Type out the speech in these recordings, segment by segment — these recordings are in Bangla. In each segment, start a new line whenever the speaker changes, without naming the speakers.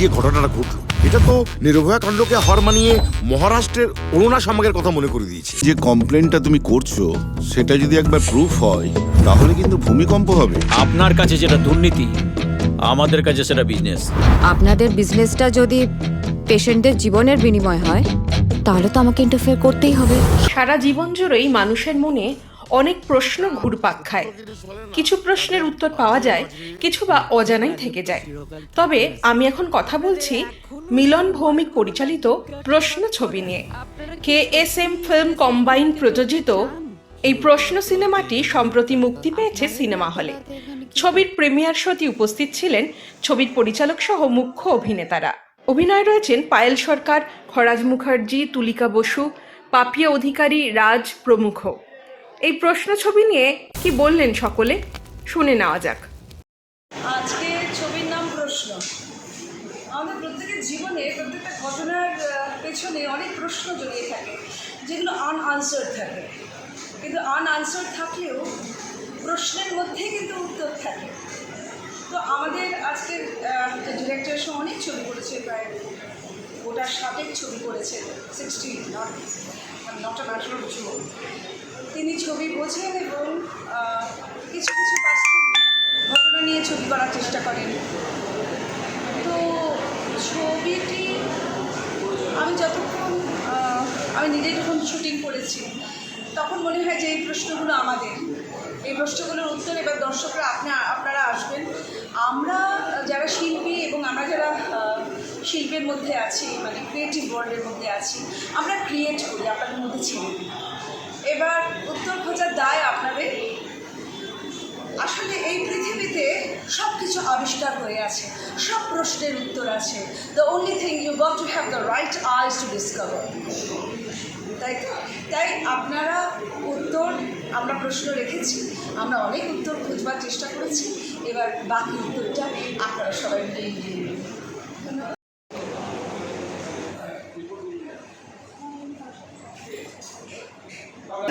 যে ঘটনাটা ঘটলো এটা তো নির্ভয়া কাণ্ডকে হার মানিয়ে মহারাষ্ট্রের অরুণা সামাগের কথা মনে করে দিয়েছে।
যে কমপ্লেনটা তুমি করছ সেটা যদি একবার প্রুফ হয় তাহলে কিন্তু ভূমিকম্প হবে।
আপনার কাছে যেটা দুর্নীতি আমাদের কাছে সেটা বিজনেস
আপনাদের বিজনেসটা যদি পেশেন্টদের জীবনের বিনিময় হয় তাহলে তো আমাকে ইন্টারফেয়ার করতেই হবে।
সারা জীবন জুড়েই মানুষের মনে অনেক প্রশ্ন ঘুরপাক খায়। কিছু প্রশ্নের উত্তর পাওয়া যায়, কিছু বা অজানাই থেকে যায়। তবে আমি এখন কথা বলছি মিলন ভৌমিক পরিচালিত প্রশ্ন ছবি নিয়ে। K S M film combine প্রযোজিত এই প্রশ্ন সিনেমাটি সম্প্রতি মুক্তি পেয়েছে সিনেমা হলে। ছবির প্রিমিয়ার শোতে উপস্থিত ছিলেন ছবির পরিচালক সহ মুখ্য অভিনেতারা। অভিনয় রয়েছেন পায়েল সরকার, খরাজ মুখার্জি, তুলিকা বসু, পাপিয়া অধিকারী, রাজ প্রমুখ। এই প্রশ্ন ছবি নিয়ে কি বললেন সকলে? শুনে নেওয়া যাক।
আজকে ছবির নাম প্রশ্ন। আমাদের প্রত্যেকের জীবনে প্রত্যেকটা ঘটনার পেছনে অনেক প্রশ্ন জড়িয়ে থাকে, যেগুলো আনআনসার্ড থাকে। কিন্তু আনআনসার্ড থাকলেও প্রশ্নের মধ্যেই কিন্তু উত্তর থাকে। তো আমাদের আজকের ডিরেক্টর সহ অনেক ছবি করেছে প্রায় গোটা ষাটের ছবি করেছেন sixty not not a matter of তিনি ছবি বোঝেন এবং কিছু কিছু বাস্তব ঘটনা নিয়ে ছবি করার চেষ্টা করেন। তো ছবিটি আমি যতক্ষণ আমি নিজে যখন শুটিং করেছি, তখন মনে হয় যে এই প্রশ্নগুলো আমাদের। এই প্রশ্নগুলোর উত্তর এবার দর্শকরা আপনি আপনারা আসবেন। আমরা যারা শিল্পী এবং আমরা যারা শিল্পের মধ্যে আছি মানে ক্রিয়েটিভ ওয়ার্ল্ডের মধ্যে আছি। আমরা ক্রিয়েট করি, আপনাদের মধ্যে দিই। এবার উত্তর খোঁজার দায় আপনাদের। আসলে এই পৃথিবীতে সব কিছু আবিষ্কার হয়ে আছে, সব প্রশ্নের উত্তর আছে। The only thing you got to have the right eyes to discover তাই তো? তাই আপনারা উত্তর, আমরা প্রশ্ন রেখেছি, আমরা অনেক উত্তর খুঁজবার চেষ্টা করেছি। এবার বাকি উত্তরটা আপনারা সবাই মিলে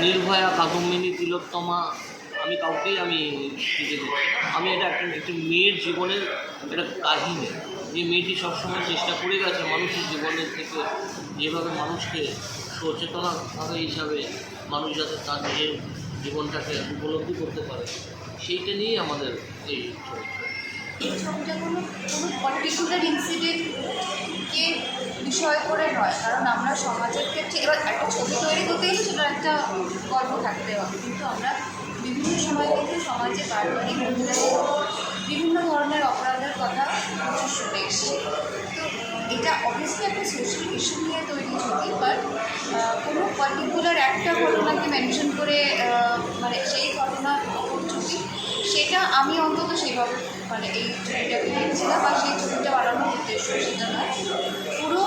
নির্ভয়া কাদম্বিনী তিলোত্তমা আমি কাউকেই আমি আমি এটা একটা একটি মেয়ের জীবনের একটা কাহিনী। যে মেয়েটি সবসময় চেষ্টা করে গেছে মানুষের জীবনের থেকে, যেভাবে মানুষকে সচেতনভাবে হিসাবে মানুষ যাতে তার নিজের জীবনটাকে উপলব্ধি করতে পারে, সেইটা নিয়েই আমাদের এই চরিত্র।
এই ছবিটা কোনো কোনো পার্টিকুলার ইনসিডেন্টকে বিষয় করে নয়, কারণ আমরা সমাজের ক্ষেত্রে এবার একটা ছবি তৈরি করতে গেলে সেটার একটা গল্প থাকতে হবে। কিন্তু আমরা বিভিন্ন সময় থেকে সমাজে মহিলাদের বিভিন্ন ধরনের অপরাধের কথা প্রচুর শুনে এসেছি। তো এটা অবভিয়াসলি একটা সোশ্যাল ইস্যু নিয়ে তৈরি ছবি বাট কোনো পার্টিকুলার একটা ঘটনাকে মেনশন করে মানে সেই ঘটনা, ছবি, সেটা আমি অন্তত সেইভাবে মানে এই ছবিটাকে নিয়েছিলাম বা সেই ছবিটা বানানোর উদ্দেশ্য সেটা নয় পুরো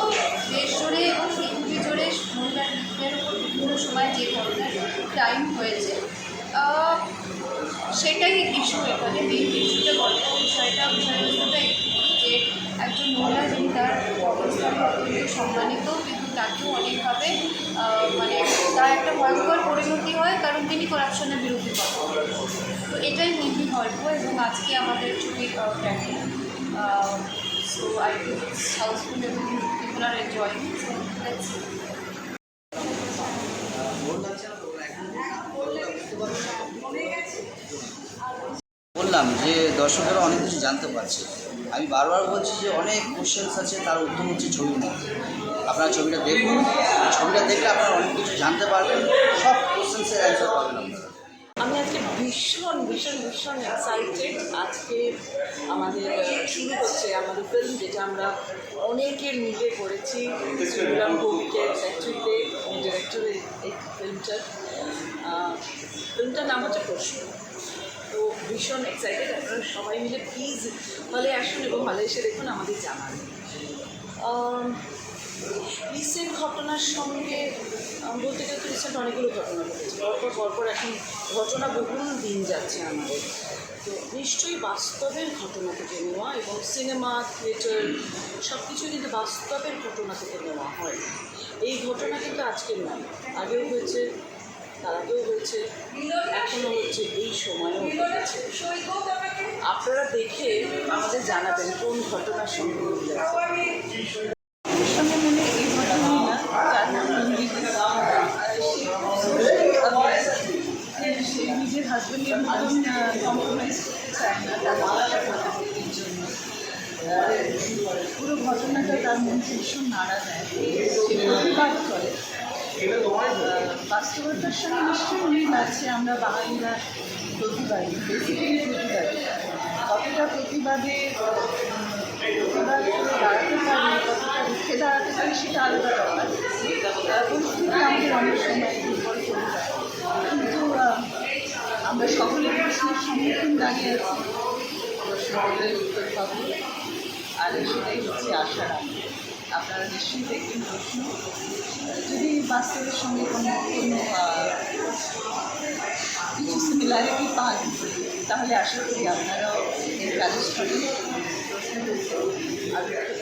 দেশ জুড়ে এবং পৃথিবী জুড়ে মহিলা দিকের উপর বিভিন্ন সময় যে ধরনের ক্রাইম হয়েছে সেটাই ইস্যু এখানে মেইন ইস্যুটা গল্প বিষয়টা বিষয়বস্তুটাই যে একজন মহিলা যিনি তার অবস্থানে অত্যন্ত সম্মানিত, কিন্তু তাকেও অনেকভাবে মানে তার একটা ভয়ঙ্কর পরিণতি হয়, কারণ তিনি করাপশনের বিরুদ্ধে কথা। তো এটাই মেনলি গল্প এবং আজকে আমাদের ছবি tracking so I house full এবং পিপল আর
বললাম যে দর্শকেরা অনেক কিছু জানতে পারছে। আমি বারবার বলছি যে অনেক কোশ্চেন্স আছে, তার উত্তর হচ্ছে ছবির মধ্যে। আপনারা ছবিটা দেখুন। ছবিটা দেখলে আপনারা অনেক কিছু জানতে পারবেন। সব কোশ্চেন্সের অ্যান্সার পাবেন আপনারা।
আমি আজকে ভীষণ ভীষণ ভীষণ এক্সাইটেড আজকে আমাদের শুরু হচ্ছে আমাদের ফিল্ম যেটা আমরা অনেকের মিলে করেছি। শ্রীরাম ভৌমিকের নেতৃত্বে ডিরেক্টরের এই ফিল্মটার ফিল্মটার নাম হচ্ছে প্রশ্ন তো ভীষণ এক্সাইটেড আপনারা সবাই মিলে প্লিজ হলে আসুন এবং হলে এসে দেখুন আমাদের জানান। রিসেন্ট ঘটনার সঙ্গে বলতে গেলে রিসেন্ট অনেকগুলো ঘটনা ঘটেছে। পরপর পরপর এখন ঘটনা বহুল দিন যাচ্ছে আমাদের। তো নিশ্চয়ই বাস্তবের ঘটনা থেকে নেওয়া এবং সিনেমা, থিয়েটার সব কিছু কিন্তু বাস্তবের ঘটনা থেকে নেওয়া হয়। এই ঘটনা কিন্তু আজকের নয়। আগেও হয়েছে, তার আগেও হয়েছে, এখনও হচ্ছে, এই সময়ও হয়েছে। আপনারা দেখে আমাদের জানাবেন কোন ঘটনার সঙ্গে পুরো ঘটনাটা তার মন ভীষণ নাড়া দেয় প্রতিবাদ করে বাস্তবতার সঙ্গে নিশ্চয়ই মিল আছে আমরা বাঙালিরা প্রতিবাদী বেসিক্যালি প্রতিবাদী কতটা প্রতিবাদে প্রতিবাদ করে দাঁড়াতে পারি কতটা রুখে দাঁড়াতে পারি সেটা আলাদা ব্যাপার পরিস্থিতি আমাদের অনেক সময় দুর্বল করে কিন্তু আমরা সকলে প্রশ্নের সম্মুখীন দাঁড়িয়ে আছি প্রশ্নের উত্তর পাবো। আর সেটাই হচ্ছে আশা রাখি আপনারা নিশ্চয়ই দেখবেন প্রশ্ন। যদি বাস্তবের সঙ্গে কোনো কোনো কিছু সিমিলারিটি পান, তাহলে আশা করি আপনারাও এই কালের সঙ্গে একটু